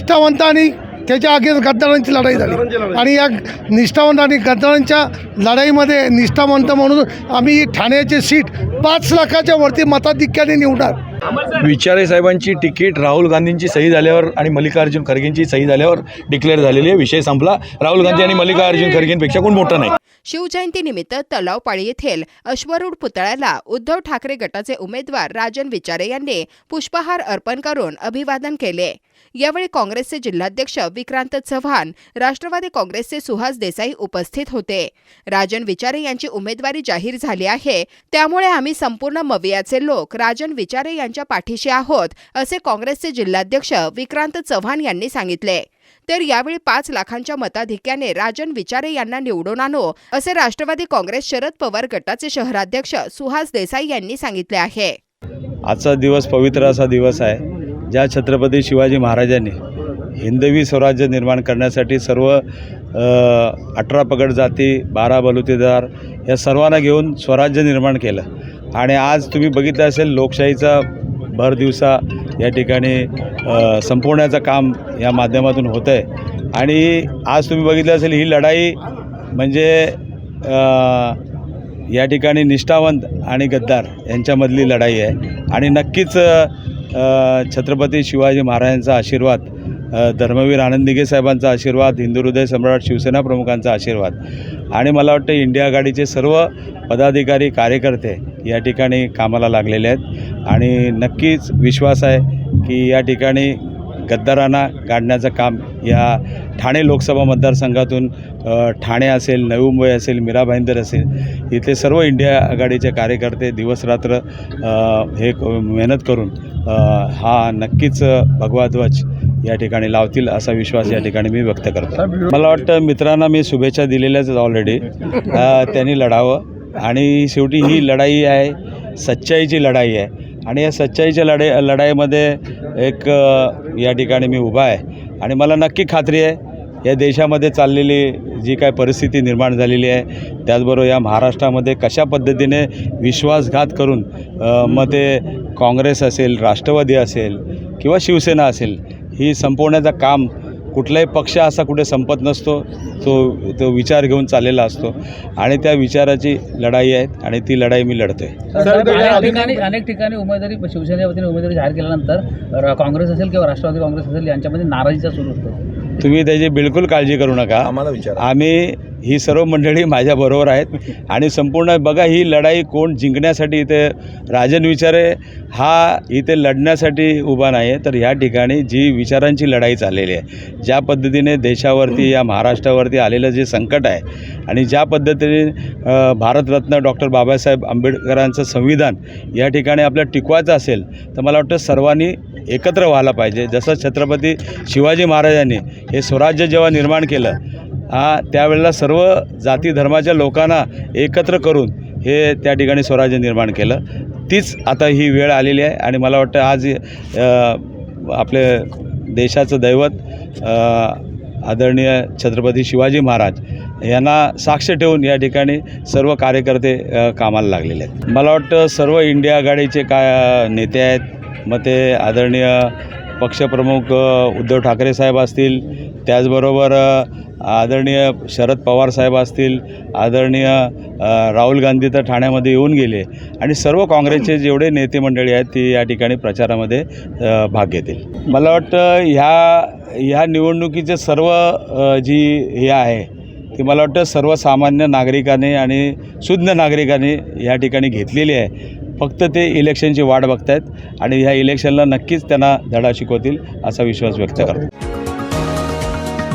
निष्ठावंत आणि त्याच्या अगेन्स्ट गद्दारांची लढाई झाली. आणि या निष्ठावंत आणि गद्दारांच्या लढाईमध्ये निष्ठावंत म्हणून आम्ही ठाण्याची सीट पाच लाखाच्या वरती मताधिक्याने निवडणार. विचारे साहेबांची तिकीट राहुल गांधींची सही झाल्यावर आणि मल्लिकार्जुन खरगेंची सही झाल्यावर डिक्लेअर झालेली आहे. विषय संपला. राहुल गांधी आणि मल्लिकार्जुन खरगेंपेक्षा कोण मोठं नाही. शिवजयंतीनिमित्त तलावपाळी येथील अश्वरूढ पुतळ्याला उद्धव ठाकरे गटाचे उमेदवार राजन विचारे यांनी पुष्पहार अर्पण करून अभिवादन केले. यावेळी काँग्रेसचे जिल्हाध्यक्ष विक्रांत चव्हाण राष्ट्रवादी काँग्रेसचे सुहास देसाई उपस्थित होते. राजन विचारे यांची उमेदवारी जाहीर झाली आहे. त्यामुळे आम्ही संपूर्ण मवियाचे लोक राजन विचारे यांच्या पाठीशी आहोत असे काँग्रेसचे जिल्हाध्यक्ष विक्रांत चव्हाण यांनी सांगितले. तर यावेळी पाच लाखांच्या मताधिक्याने राजन विचारे यांना निवडून आणो असे राष्ट्रवादी काँग्रेस शरद पवार गटाचे शहराध्यक्ष सुहास देसाई यांनी सांगितले आहे. आजचा दिवस पवित्र असा दिवस आहे. ज्या छत्रपती शिवाजी महाराजांनी हिंदवी स्वराज्य निर्माण करण्यासाठी सर्व अठरा पगड जाती बारा बलुतेदार या सर्वांना घेऊन स्वराज्य निर्माण केलं. आणि आज तुम्ही बघितलं असेल लोकशाहीचा भर दिवसा या ठिकाणी संपवण्याचं काम या माध्यमातून होतं आहे आणि आज तुम्ही बघितलं असेल ही लढाई म्हणजे या ठिकाणी निष्ठावंत आणि गद्दार यांच्यामधली लढाई आहे. आणि नक्कीच छत्रपती शिवाजी महाराजांचा आशीर्वाद धर्मवीर आनंद दिघे साहेबांचा आशीर्वाद हिंदू हृदय सम्राट शिवसेना प्रमुखांचा आशीर्वाद आणि मला वाटतं इंडिया आघाडीचे सर्व पदाधिकारी कार्यकर्ते या ठिकाणी कामाला लागलेले आहेत. आणि नक्कीच विश्वास आहे की या ठिकाणी गद्दारांना काढण्याचं काम या ठाणे लोकसभा मतदारसंघातून ठाणे असेल नवी मुंबई असेल मीरा भाईंदर असेल इथले सर्व इंडिया आघाडीचे कार्यकर्ते दिवसरात्र हे मेहनत करून हा नक्कीच भगवा ध्वज या ठिकाणी लावतील असा विश्वास या ठिकाणी मी व्यक्त करतो. मला वाटतं मित्रांना मी शुभेच्छा दिलेल्याच ऑलरेडी त्यांनी लढावं आणि शेवटी ही लढाई आहे सच्चाईची लढाई आहे. आणि या सच्चाईच्या लढाई लढाईमध्ये एक या ठिकाणी मी उभा आहे. आणि मला नक्की खात्री आहे या देशामध्ये चाललेली जी काय परिस्थिती निर्माण झालेली आहे त्याचबरोबर या महाराष्ट्रामध्ये कशा पद्धतीने विश्वासघात करून मग ते काँग्रेस असेल राष्ट्रवादी असेल किंवा शिवसेना असेल ही संपवण्याचं काम कुठलाही पक्ष असा कुठे संपत नसतो. तो तो विचार घेऊन चाललेला असतो. आणि त्या विचाराची लढाई आहे आणि ती लढाई मी लढतो आहे साहेब, अनेक ठिकाणी अनेक ठिकाणी उमेदवारी शिवसेनेच्या वतीने उमेदवारी जाहीर केल्यानंतर काँग्रेस असेल किंवा राष्ट्रवादी काँग्रेस असेल यांच्यामध्ये नाराजीचा सुरू असतो तुम्ही त्याची बिलकुल काळजी करू नका. आम्हाला विचार. आम्ही ही सर्व मंडळी माझ्याबरोबर आहेत. आणि संपूर्ण बघा ही लढाई कोण जिंकण्यासाठी इथे राजन विचारे हा इथे लढण्यासाठी उभा नाही आहे तर ह्या ठिकाणी जी विचारांची लढाई चाललेली आहे ज्या पद्धतीने देशावरती या महाराष्ट्रावरती आलेलं जे संकट आहे आणि ज्या पद्धतीने भारतरत्न डॉक्टर बाबासाहेब आंबेडकरांचं संविधान या ठिकाणी आपल्याला टिकवायचं असेल तर मला वाटतं सर्वांनी एकत्र व्हायला पाहिजे. जसं छत्रपती शिवाजी महाराजांनी हे स्वराज्य जेव्हा निर्माण केलं हा त्यावेळेला सर्व जाती धर्माच्या लोकांना एकत्र करून हे त्या ठिकाणी स्वराज्य निर्माण केलं. तीच आता ही वेळ आलेली आहे आणि मला वाटतं आज आपले देशाचं दैवत आदरणीय छत्रपती शिवाजी महाराज यांना साक्ष ठेवून या ठिकाणी सर्व कार्यकर्ते कामाला लागलेले आहेत. मला वाटतं सर्व इंडिया आघाडीचे काय नेते आहेत. मग ते आदरणीय पक्षप्रमुख उद्धव ठाकरे साहेब असतील त्याचबरोबर आदरणीय शरद पवार साहेब असतील आदरणीय राहुल गांधी तर ठाण्यामध्ये येऊन गेले आणि सर्व काँग्रेसचे जेवढे नेते मंडळी आहेत ती या ठिकाणी प्रचारामध्ये भाग घेतील. मला वाटतं ह्या ह्या निवडणुकीचे सर्व जी हे आहे ती मला वाटतं सर्वसामान्य नागरिकांनी आणि शुद्ध नागरिकांनी या ठिकाणी घेतलेली आहे. फक्त ते इलेक्शनची वाट आहेत आणि ह्या इलेक्शनला नक्कीच त्यांना धडा शिकवतील असा विश्वास व्यक्त करतो.